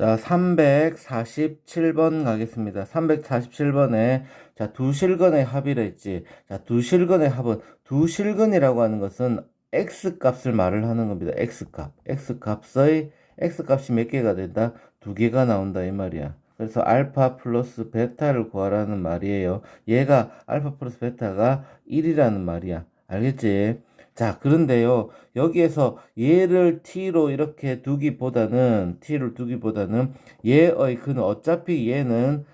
자, 347번 가겠습니다. 347번에 자, 두 실근의 합이라 했지. 자, 두 실근의 합은 두 실근이라고 하는 것은 x 값을 말을 하는 겁니다. x 값. x 값의 x 값이 몇 개가 된다? 두 개가 나온다 이 말이야. 그래서 알파 플러스 베타를 구하라는 말이에요. 얘가 알파 플러스 베타가 1이라는 말이야. 알겠지? 자, 그런데요. 여기에서 얘를 t로 이렇게 두기보다는 t를 두기보다는 얘의 그는 어차피 얘는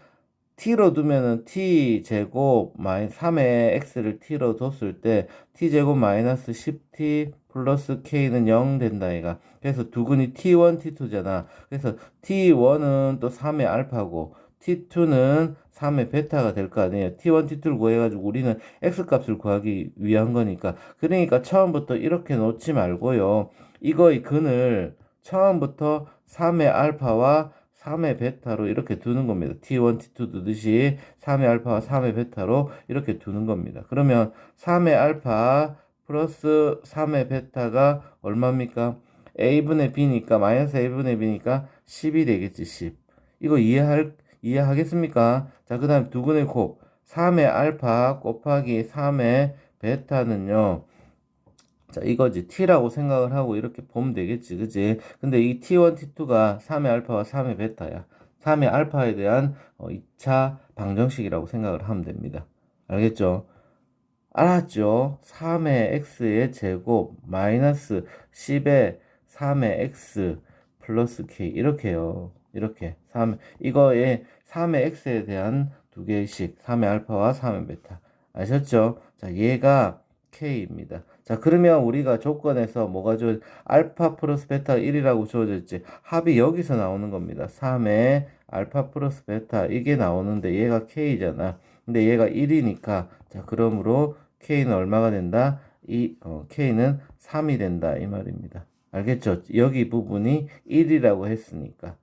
t로 두면은 t 제곱 마이 3의 x를 t로 뒀을 때 t 제곱 마이너스 10t 플러스 k는 0 된다 얘가. 그래서 두근이 t1, t2잖아. 그래서 t1은 또 3의 알파고 t2는 3의 베타가 될 거 아니에요. t1, t2를 구해가지고 우리는 x값을 구하기 위한 거니까. 그러니까 처음부터 이렇게 놓지 말고요. 이거의 근을 처음부터 3의 알파와 3의 베타로 이렇게 두는 겁니다. t1, t2 두듯이 3의 알파와 3의 베타로 이렇게 두는 겁니다. 그러면 3의 알파 플러스 3의 베타가 얼마입니까? a분의 b니까 마이너스 a분의 b니까 10이 되겠지 10. 이거 이해할 이해하겠습니까? 자, 그 다음 두근의 곱 3의 알파 곱하기 3의 베타는요. 자, 이거지. t라고 생각을 하고 이렇게 보면 되겠지. 그지? 근데 이 t1, t2가 3의 알파와 3의 베타야. 3의 알파에 대한 어, 2차 방정식이라고 생각을 하면 됩니다. 알겠죠? 알았죠? 3의 x의 제곱 마이너스 10의 3의 x 플러스 k 이렇게요. 이렇게 3 이거에 3의 x에 대한 두 개씩 3의 알파와 3의 베타 아셨죠? 자, 얘가 k입니다. 자, 그러면 우리가 조건에서 뭐가 줘? 알파 플러스 베타 1이라고 주어졌지. 합이 여기서 나오는 겁니다. 3의 알파 플러스 베타 이게 나오는데 얘가 k잖아. 근데 얘가 1이니까 자, 그러므로 k는 얼마가 된다? 이 어, k는 3이 된다 이 말입니다. 알겠죠? 여기 부분이 1이라고 했으니까.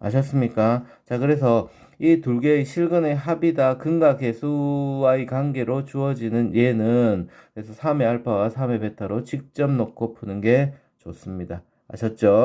아셨습니까? 자, 그래서 이 두 개의 실근의 합이다. 근과 계수와의 관계로 주어지는 얘는 그래서 3의 알파와 3의 베타로 직접 놓고 푸는 게 좋습니다. 아셨죠?